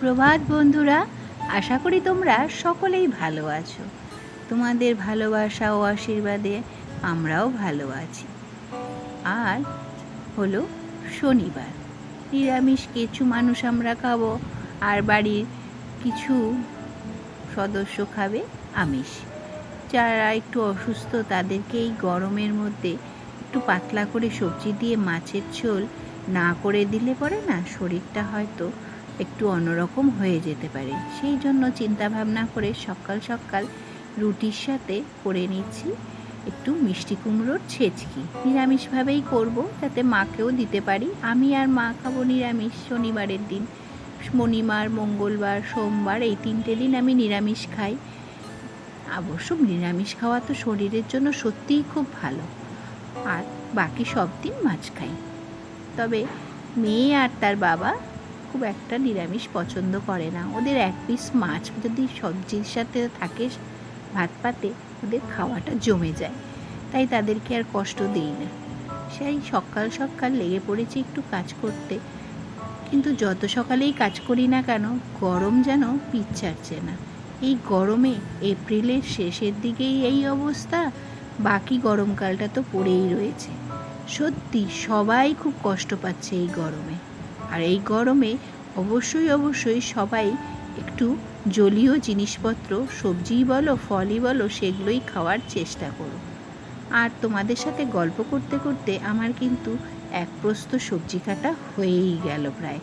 সুপ্রভাত বন্ধুরা, আশা করি তোমরা সকলেই ভালো আছো। তোমাদের ভালোবাসা ও আশীর্বাদে আমরাও ভালো আছি। আর হলো শনিবার, নিরামিষ কিছু মানুষ আমরা খাব, আর বাড়ির কিছু সদস্য খাবে আমিষ। যারা একটু অসুস্থ, তাদেরকে এই গরমের মধ্যে একটু পাতলা করে সবজি দিয়ে মাছের ঝোল না করে দিলে পরে না, শরীরটা হয়তো একটু অন্যরকম হয়ে যেতে পারে। সেই জন্য চিন্তা ভাবনা করে সকাল সকাল রুটির সাথে করে নিচ্ছি। একটু মিষ্টি কুমড়োর ছেচকি। নিরামিষভাবেই করব, যাতে মাকেও দিতে পারি। আমি আর মা খাব নিরামিষ শনিবারের দিন। শনিবার, মঙ্গলবার, সোমবার এই তিনটে দিন আমি নিরামিষ খাই। অবশ্য নিরামিষ খাওয়া তো শরীরের জন্য সত্যিই খুব ভালো। আর বাকি সব দিন মাছ খাই। তবে মেয়ে আর তার বাবা খুব একটা নিরামিষ পছন্দ করে না। ওদের এক পিস মাছ যদি সবজির সাথে থাকে ভাত পাতে, ওদের খাওয়াটা জমে যায়। তাই তাদেরকে আর কষ্ট দিই না। সেই সকাল সকাল লেগে পড়েছি একটু কাজ করতে। কিন্তু যত সকালেই কাজ করি না কেন, গরম যেন পিচ্ছাড়ছে না। এই গরমে এপ্রিলের শেষের দিকেই এই অবস্থা, বাকি গরমকালটা তো পড়েই রয়েছে। সত্যি সবাই খুব কষ্ট পাচ্ছে এই গরমে। আর এই গরমে অবশ্যই অবশ্যই সবাই একটু জলীয় জিনিসপত্র সবজিই বলো, ফলই বলো, সেগুলোই খাওয়ার চেষ্টা করো। আর তোমাদের সাথে গল্প করতে করতে আমার কিন্তু এক প্রস্ত সবজি কাটা হয়েই গেল প্রায়।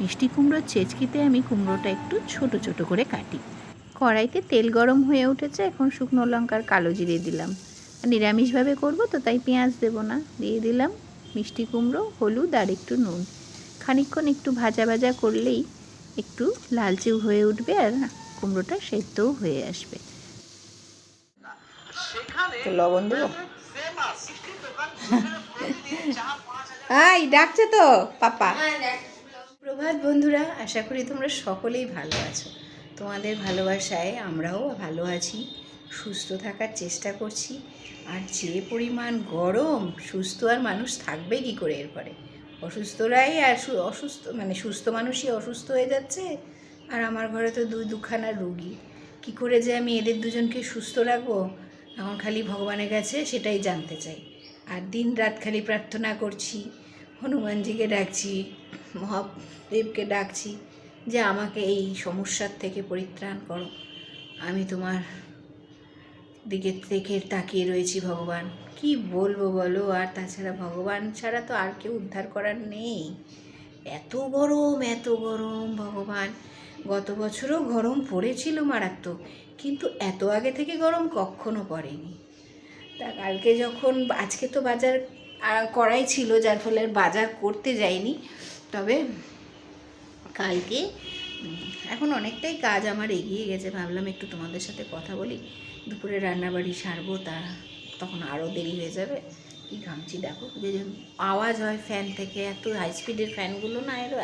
মিষ্টি কুমড়োর ছেচকিতে আমি কুমড়োটা একটু ছোট ছোট করে কাটি। কড়াইতে তেল গরম হয়ে উঠেছে, এখন শুকনো লঙ্কার কালো জিরে দিলাম। নিরামিষভাবে করব তো, তাই পেঁয়াজ দেবো না। দিয়ে দিলাম মিষ্টি কুমড়ো, হলুদ আর একটু নুন। খানিকক্ষণ একটু ভাজা ভাজা করলেই একটু লালচেও হয়ে উঠবে আর কুমড়োটা সেদ্ধও হয়ে আসবে। তো লবণ দেবো? আই ডাকছে তো পাপা। প্রভাত বন্ধুরা আশা করি তোমরা সকলেই ভালো আছো। তোমাদের ভালোবাসায় আমরাও ভালো আছি সুস্থ থাকার চেষ্টা করছি। আর যে পরিমাণ গরম সুস্থ আর মানুষ থাকবে কি করে এরপরে? অসুস্থরাই আর অসুস্থ মানে সুস্থ মানুষই অসুস্থ হয়ে যাচ্ছে, আর আমার ঘরে তো দুই দুখানা রুগী। কি করে যে আমি এদের দুজনকে সুস্থ রাখব? এখন খালি ভগবানের কাছে সেটাই জানতে চাই। আর দিন রাত খালি প্রার্থনা করছি, হনুমানজিকে ডাকছি, মহাদেবকে ডাকছি, যে আমাকে এই সমস্যার থেকে পরিত্রাণ করো। আমি তোমার দিকে থেকে তাকিয়ে রয়েছি ভগবান। কি বলব বলো? আর তাছাড়া ভগবান ছাড়া তো আর কেউ উদ্ধার করার নেই। এত গরম এত গরম ভগবান। গত বছরও গরম পড়েছিল মারাত্মক, কিন্তু এত আগে থেকে গরম কখনো পড়েনি। তা কালকে যখন, আজকে তো বাজার করাই ছিল, যার ফলে বাজার করতে যাইনি। তবে কালকে এখন অনেকটাই কাজ আমার এগিয়ে গেছে। ভাবলাম একটু তোমাদের সাথে কথা বলি। দুপুরে রান্নাবাড়ি সারবো, তা তখন আরও দেরি হয়ে যাবে। কি ঘামছি, দেখো। যে আওয়াজ হয় ফ্যান থেকে, এত হাই স্পিডের ফ্যানগুলো না, এর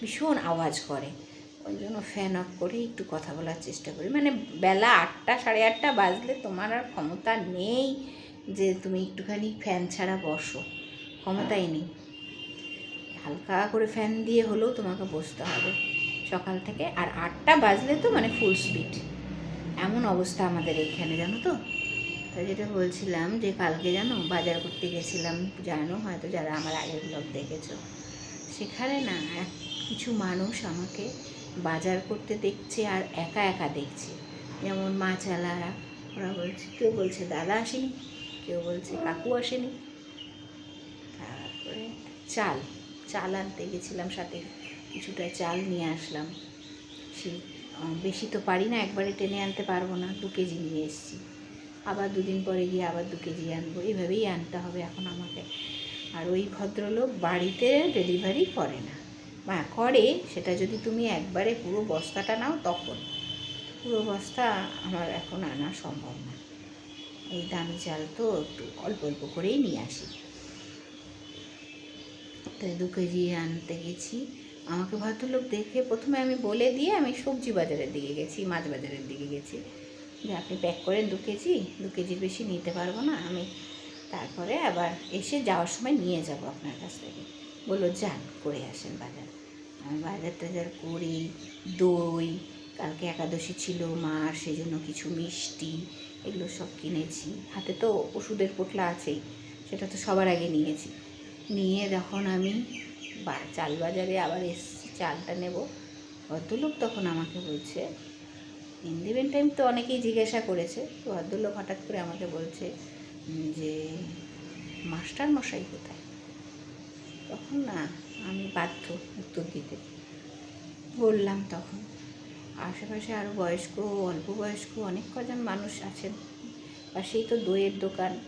ভীষণ আওয়াজ করে। ওই জন্য ফ্যান অফ করে একটু কথা বলার চেষ্টা করি। মানে বেলা আটটা, সাড়ে আটটা বাজলে তোমার আর ক্ষমতা নেই যে তুমি একটুখানি ফ্যান ছাড়া বসো। ক্ষমতাই নেই। হালকা করে ফ্যান দিয়ে হলেও তোমাকে বসতে হবে। সকাল থেকে আর আটটা বাজলে তো মানে ফুল স্পিড এমন অবস্থা আমাদের এইখানে জানো তো? তাই যেটা বলছিলাম যে কালকে জানো বাজার করতে গেছিলাম, জানো? হয়তো যারা আমার আগের ব্লগ দেখেছ। সেখানে না কিছু মানুষ আমাকে বাজার করতে দেখছে আর একা একা দেখছে। যেমন মাছালারা ওরা বলছে, কেউ বলছে দাদা আসেনি, কেউ বলছে কাকু আসেনি। তারপরে চাল চাল আনতে গেছিলাম সাথে কিছুটা চাল নিয়ে আসলাম। সেই বেশি তো পারি না, একবারে টেনে আনতে পারব না, দু কেজি নিয়ে এসেছি। আবার দুদিন পরে গিয়ে আবার দু কেজি আনব এইভাবেই আনতে হবে এখন আমাকে। আর ওই ভদ্রলোক বাড়িতে ডেলিভারি করে না। বা করে, সেটা যদি তুমি একবারে পুরো বস্তাটা নাও, তখন। পুরো বস্তা আমার এখন আনা সম্ভব না। এই দামি চাল তো একটু অল্প অল্প করেই নিয়ে আসি। তাই দু কেজি আনতে গেছি। আমাকে ভদ্রলোক দেখে প্রথমে আমি বলে দিয়ে আমি সবজি বাজারের দিকে গেছি, মাছ বাজারের দিকে গেছি। যে আপনি প্যাক করেন দু কেজি, দু কেজির বেশি নিতে পারব না, আমি তারপরে আবার এসে যাওয়ার সময় নিয়ে যাব আপনার কাছ থেকে। বলল, যান, করে আসেন বাজার। আমি বাজার টাজার করে, দই, কালকে একাদশী ছিল মার সেই জন্য কিছু মিষ্টি, এগুলো সব কিনেছি। হাতে তো ওষুধের পোটলা আছেই, সেটা তো সবার আগে নিয়েছি। নিয়ে যখন আমি চাল বাজারে আবার এসছি, চালটা নেব। ভদ্রলোক তখন আমাকে বলছে ইন দিবেন টাইম তো অনেকেই জিজ্ঞাসা করেছে। তো ভদ্রলোক হঠাৎ করে আমাকে বলছে যে মাস্টার মশাই কোথায়? তখন না, আমি বাধ্য উত্তর দিতে। বললাম তখন, আশেপাশে আরও বয়স্ক, অল্প বয়স্ক অনেক কজন মানুষ আছেন। পাশেই তো দইয়ের দোকান,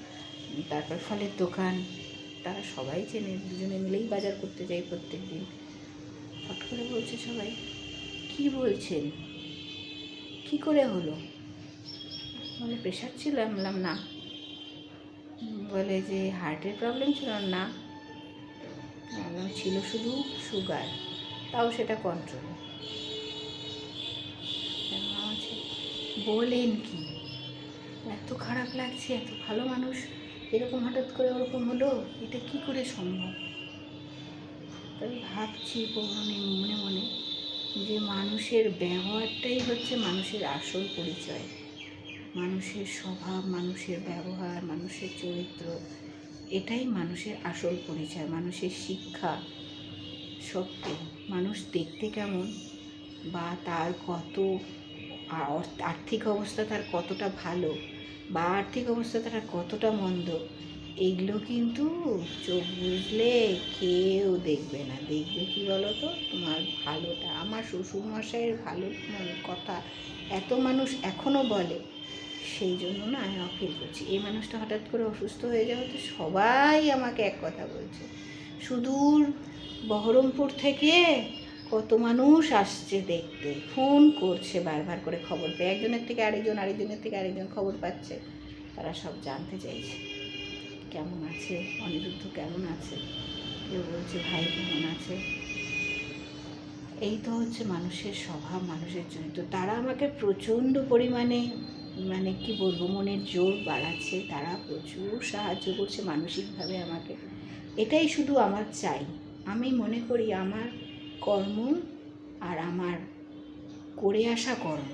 তারপর ফলের দোকান তারা সবাই চেনে, দুজনে মিলেই বাজার করতে যাই প্রত্যেক দিন। হট করে বলছে সবাই, কি বলছেন? কি করে হলো? মানে প্রেশার ছিল, আমি বললাম, না। বলে যে হার্টের প্রবলেম ছিল না। ছিল শুধু সুগার তাও সেটা কন্ট্রোলে বলেন কি? এত খারাপ লাগছে, এত ভালো মানুষ। এরকম হঠাৎ করে ওরকম হলো? এটা কি করে সম্ভব? তাই ভাবছি মনে মনে মনে যে মানুষের ব্যবহারটাই হচ্ছে মানুষের আসল পরিচয়। মানুষের স্বভাব, মানুষের ব্যবহার, মানুষের চরিত্র, এটাই মানুষের আসল পরিচয়, মানুষের শিক্ষা সত্যি মানুষ দেখতে কেমন বা তার কত আর্থিক অবস্থা তার কতটা ভালো? বা আর্থিক অবস্থা তারা কতটা মন্দ, এগুলো কিন্তু চোখ বুঝলে কেউ দেখবে না। দেখবে কি বলো তো তোমার ভালোটা, আমার শ্বশুর মশাইয়ের ভালো মানে কথা এত মানুষ এখনও বলে, সেই জন্য না আমি অফিল করছি। এই মানুষটা হঠাৎ করে অসুস্থ হয়ে যাওয়া তো সবাই আমাকে এক কথা বলছে। সুদূর বহরমপুর থেকে কত মানুষ আসছে দেখতে। ফোন করছে বারবার করে খবর পেয়ে। একজনের থেকে আরেকজন, আরেকজনের থেকে আরেকজন খবর পাচ্ছে। তারা সব জানতে চাইছে। কেমন আছে? অনিরুদ্ধ কেমন আছে? কেউ বলছে, ভাই কেমন আছে? এই তো হচ্ছে মানুষের স্বভাব, মানুষের চরিত্র। তারা আমাকে প্রচণ্ড পরিমাণে মানে কি বলব, মনের জোর বাড়াচ্ছে। তারা প্রচুর সাহায্য করছে মানসিকভাবে আমাকে। এটাই শুধু আমার চাই। আমি মনে করি আমার কর্ম আর আমার করে আসা কর্ম,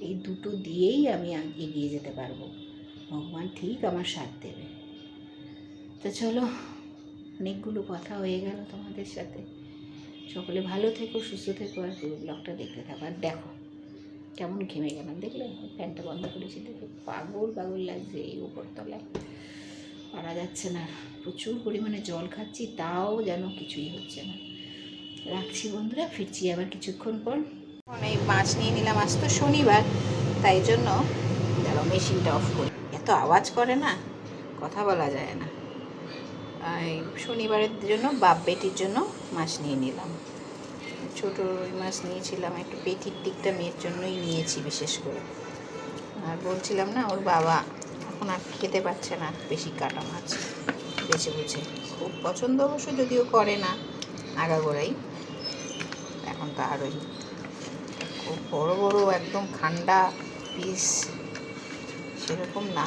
এই দুটো দিয়েই আমি এগিয়ে যেতে পারব। ভগবান ঠিক আমার সাথ দেবে। তো চলো, অনেকগুলো কথা হয়ে গেল তোমাদের সাথে। সকলে ভালো থেকো, সুস্থ থেকো, আর পুরো ব্লগটা দেখতে থাকো। আর দেখো, কেমন ঘেমে গেলাম, দেখলে? ফ্যানটা বন্ধ করেছি দেখে পাগল পাগল লাগছে এই উপরতলায়। পারা যাচ্ছে না। প্রচুর পরিমাণে জল খাচ্ছি, তাও যেন কিছুই হচ্ছে না। রাখছি বন্ধুরা, ফিরছি আবার কিছুক্ষণ পর। এই মাছ নিয়ে নিলাম, আজ তো শনিবার, তাই জন্য দাঁড়াও মেশিনটা অফ করি। এত আওয়াজ করে না, কথা বলা যায় না। শনিবারের জন্য, বাপ বেটির জন্য মাছ নিয়ে নিলাম। ছোটো রুই মাছ নিয়েছিলাম, একটু পেটির দিকটা মেয়ের জন্যই নিয়েছি বিশেষ করে। আর বলছিলাম না, ওর বাবা এখন আর খেতে পারছে না, বেশি কাটা মাছ। বেছে বুঝে। খুব পছন্দ অবশ্য, যদিও করে না, আগাগোড়াই। এখন তো আরোই। বড় বড় একদম ঠান্ডা পিস সেরকম না।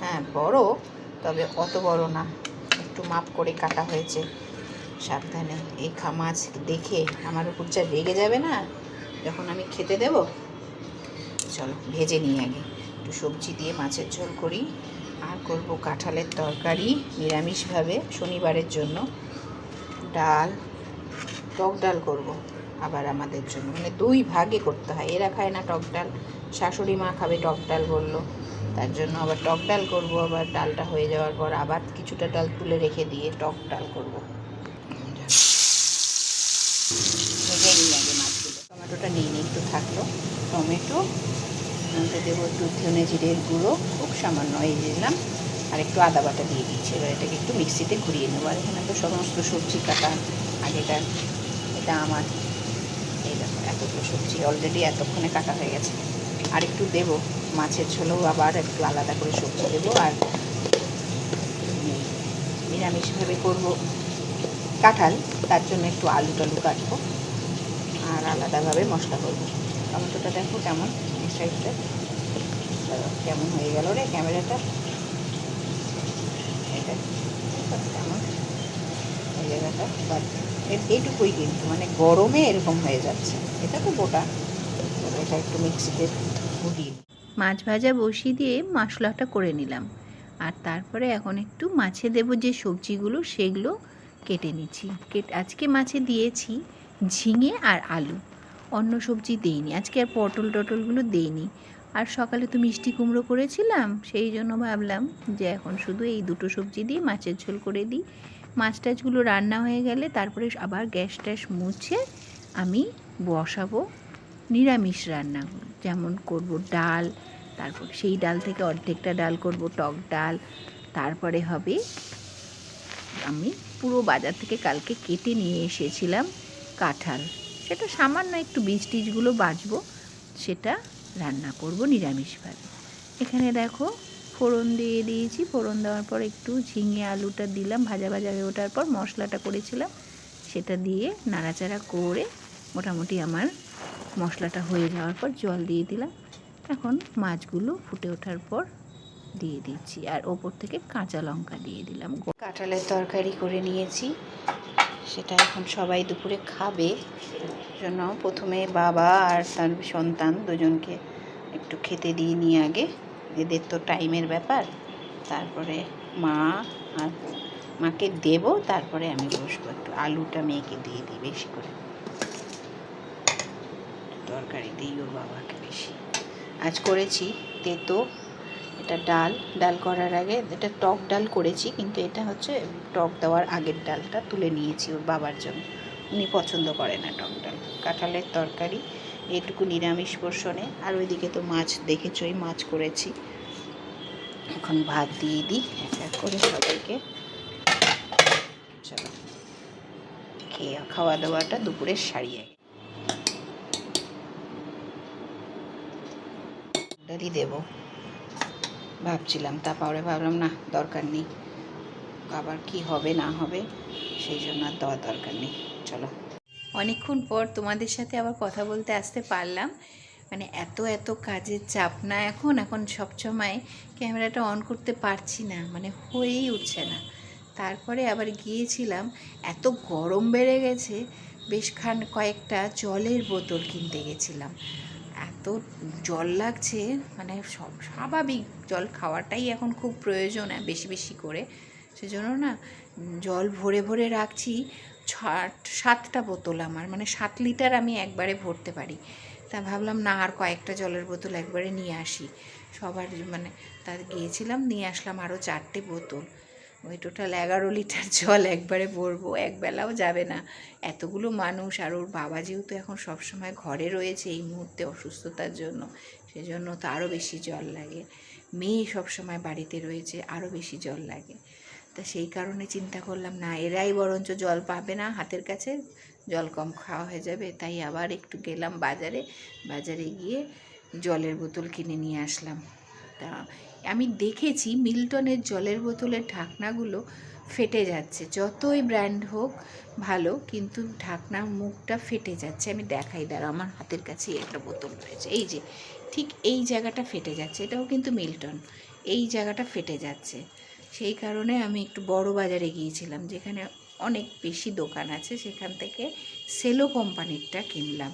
হ্যাঁ বড়, তবে অত বড় না। একটু মাপ করে কাটা হয়েছে সাবধানে। এই মাছ দেখে আমার উপর যা রেগে যাবে না, যখন আমি খেতে দেব, চলো ভেজে নিই আগে। একটু সবজি দিয়ে মাছের ঝোল করি। আর করব কাঁঠালের তরকারি নিরামিষভাবে শনিবারের জন্য। ডাল, টক ডাল করব। আবার আমাদের জন্য। মানে দুই ভাগে করতে হয়। এরা খায় না টক ডাল। শাশুড়ি মা খাবে টক ডাল বলল। তার জন্য আবার টক ডাল করব, আবার ডালটা হয়ে যাওয়ার পর আবার কিছুটা ডাল তুলে রেখে দিয়ে টক ডাল করব। আগে মাছগুলো। টমেটোটা নিয়ে নিই, একটু থাকল। টমেটো মধ্যে দেবো একটু ধনে জিরের গুঁড়ো, খুব সামান্য এই দিলাম। আর একটু আদা বাটা দিয়ে দিচ্ছি। এবার এটাকে একটু মিক্সিতে ঘুরিয়ে নেব। আর এখানে তো সমস্ত সবজি কাটা আগেকার। এটা আমার এতগুলো সবজি অলরেডি এতক্ষণে কাটা হয়ে গেছে। আর একটু দেবো, মাছের ঝোলেও আবার একটু আলাদা করে সবজি দেবো আর নিরামিষভাবে করব কাঁঠাল, তার জন্য একটু আলু টালু কাটবো আর আলাদাভাবে মশলা করব। টমেটোটা দেখো কেমন সাইডটা। কেমন হয়ে গেল রে ক্যামেরাটা? এটা কেমন? এই জায়গাটা, বাদ। এইটুকুই কিন্তু মানে গরমে এরকম হয়ে যাচ্ছে। এটা তো গোটা। এটা একটু মিক্সিতে নিই। মাছ ভাজা বসিয়ে দিয়ে মশলাটা করে নিলাম। আর তারপরে এখন একটু মাছে দেব যে সবজিগুলো, সেগুলো কেটে নিচ্ছি। কেট আজকে মাছে দিয়েছি ঝিঙে আর আলু। অন্য সবজি দেইনি। আজকে আর পটল টটলগুলো দেইনি। আর সকালে তো মিষ্টি কুমড়ো করেছিলাম, সেই জন্য ভাবলাম যে এখন শুধু এই দুটো সবজি দিয়ে মাছের ঝোল করে দিই। মাছ টাছগুলো রান্না হয়ে গেলে তারপরে আবার গ্যাস ট্যাস মুছে আমি বসাবো নিরামিষ রান্নাগুলো। যেমন করব ডাল, তারপর সেই ডাল থেকে অর্ধেকটা ডাল করব, টক ডাল। তারপরে হবে, আমি পুরো বাজার থেকে কালকে কেটে নিয়ে এসেছিলাম কাঁঠাল। সেটা সামান্য একটু বীজ টিজগুলো বাছবো সেটা রান্না করব নিরামিষভাবে। এখানে দেখো ফোড়ন দিয়ে দিয়েছি। ফোড়ন দেওয়ার পর একটু ঝিঙে আলুটা দিলাম, ভাজা ভাজা হয়ে ওঠার পর মশলাটা করেছিলাম। সেটা দিয়ে নাড়াচাড়া করে মোটামুটি আমার মশলাটা হয়ে যাওয়ার পর জল দিয়ে দিলাম। এখন মাছগুলো ফুটে ওঠার পর দিয়ে দিচ্ছি। আর ওপর থেকে কাঁচা লঙ্কা দিয়ে দিলাম। কাঁঠালের তরকারি করে নিয়েছি। সেটা এখন সবাই দুপুরে খাবে। জন্য প্রথমে বাবা আর তার সন্তান দুজনকে একটু খেতে দিয়ে নিয়ে আগে এদের তো টাইমের ব্যাপার। তারপরে মা আর মাকে দেবো, তারপরে আমি বসবো। একটু আলুটা মেয়েকে দিয়ে দিই বেশি করে। তরকারি দিই ওর বাবাকে বেশি। আজ করেছি তেতো, এটা ডাল। ডাল করার আগে এটা টক ডাল করেছি, কিন্তু এটা হচ্ছে টক দেওয়ার আগের ডালটা তুলে নিয়েছি ওর বাবার জন্য। উনি পছন্দ করে না টক ডাল। কাঁঠালের তরকারি এটুকু নিরামিষ পোর্শনে। আর ওইদিকে তো মাছ দেখেছই, মাছ করেছি। এখন ভাত দিয়ে দিই, এক এক করে সবাইকে। চলো, খেয়ে খাওয়া দাওয়াটা দুপুরের সারিয়ে ডালই দেবো। ভাবছিলাম তারপরে ভাবলাম, না, দরকার নেই। আবার কি হবে, না হবে, সেই জন্য আর দেওয়ার দরকার নেই। চলো। অনেকক্ষণ পর তোমাদের সাথে আবার কথা বলতে আসতে পারলাম। মানে এত এত কাজের চাপ না এখন এখন সবসময় ক্যামেরাটা অন করতে পারছি না মানে হয়েই উঠছে না। তারপরে আবার গিয়েছিলাম, এত গরম বেড়ে গেছে, বেশ খান কয়েকটা জলের বোতল কিনতে গেছিলাম। এত জল লাগছে মানে সব স্বাভাবিক, জল খাওয়াটাই এখন খুব প্রয়োজন বেশি বেশি করে। সেজন্য না জল ভরে ভরে রাখছি। সাতটা বোতল আমার। মানে সাত লিটার আমি একবারে ভরতে পারি। তা ভাবলাম, না, আর কয়েকটা জলের বোতল একবারে নিয়ে আসি। সবার মানে তা গিয়েছিলাম, নিয়ে আসলাম আরও চারটে বোতল। ওই টোটাল এগারো লিটার জল একবারে ভরবো, একবেলাও যাবে না। এতগুলো মানুষ, আর ওর বাবা যেহেতু এখন সবসময় ঘরে রয়েছে এই মুহূর্তে অসুস্থতার জন্য, সেজন্য তো আরও বেশি জল লাগে। মেয়ে সবসময় বাড়িতে রয়েছে আরও বেশি জল লাগে। তা সেই কারণে চিন্তা করলাম, না, এরাই বরঞ্চ জল পাবে না হাতের কাছে, জল কম খাওয়া হয়ে যাবে। তাই আবার একটু গেলাম বাজারে বাজারে গিয়ে জলের বোতল কিনে নিয়ে আসলাম। তা আমি দেখেছি মিল্টনের জলের বোতলের ঢাকনাগুলো ফেটে যাচ্ছে, যতই ব্র্যান্ড হোক ভালো, কিন্তু ঢাকনার মুখটা ফেটে যাচ্ছে। আমি দেখাই দাঁড়া আমার হাতের কাছে একটা বোতল রয়েছে। এই যে, ঠিক এই জায়গাটা ফেটে যাচ্ছে, এটাও কিন্তু মিল্টন, এই জায়গাটা ফেটে যাচ্ছে। সেই কারণে আমি একটু বড় বাজারে গিয়েছিলাম, যেখানে অনেক বেশি দোকান আছে, সেখান থেকে সেলো কোম্পানিরটা কিনলাম।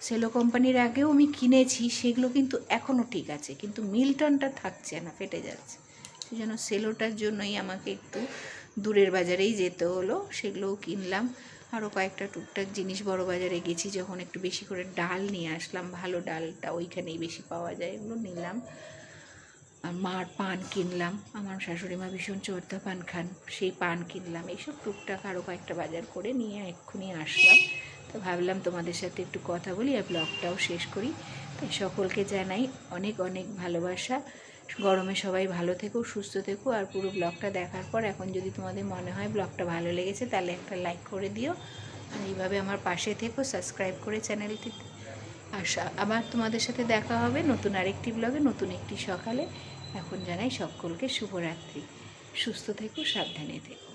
সেলো কোম্পানির আগেও আমি কিনেছি, সেগুলো কিন্তু এখনও ঠিক আছে, কিন্তু মিল্টনটা থাকছে না, ফেটে যাচ্ছে। সেই জন্য সেলোটার জন্যই আমাকে একটু দূরের বাজারেই যেতে হলো, সেগুলোও কিনলাম। আরও কয়েকটা টুকটাক জিনিস বড় বাজারে গেছি, যখন একটু বেশি করে ডাল নিয়ে আসলাম, ভালো ডালটা ওইখানেই বেশি পাওয়া যায়, এগুলো নিলাম। মার পান কিনলাম। আমার শাশুড়ি মা ভীষণ চোরদা পান খান, সেই পান কিনলাম। এইসব টুকটাক আরও কয়েকটা বাজার করে নিয়ে এক্ষুনি আসলাম। তো ভাবলাম তোমাদের সাথে একটু কথা বলি আর ব্লগটাও শেষ করি। তাই সকলকে জানাই অনেক অনেক ভালোবাসা। গরমে সবাই ভালো থেকো, সুস্থ থেকো আর পুরো ব্লগটা দেখার পর এখন যদি তোমাদের মনে হয় ব্লগটা ভালো লেগেছে তাহলে একটা লাইক করে দিও। আর এইভাবে আমার পাশে থেকো, সাবস্ক্রাইব করে চ্যানেলটি সা- আবার তোমাদের সাথে দেখা হবে নতুন আরেকটি ব্লগে নতুন একটি সকালে। এখন জানাই সকলকে শুভরাত্রি। সুস্থ থেকো, সাবধানে থেকো।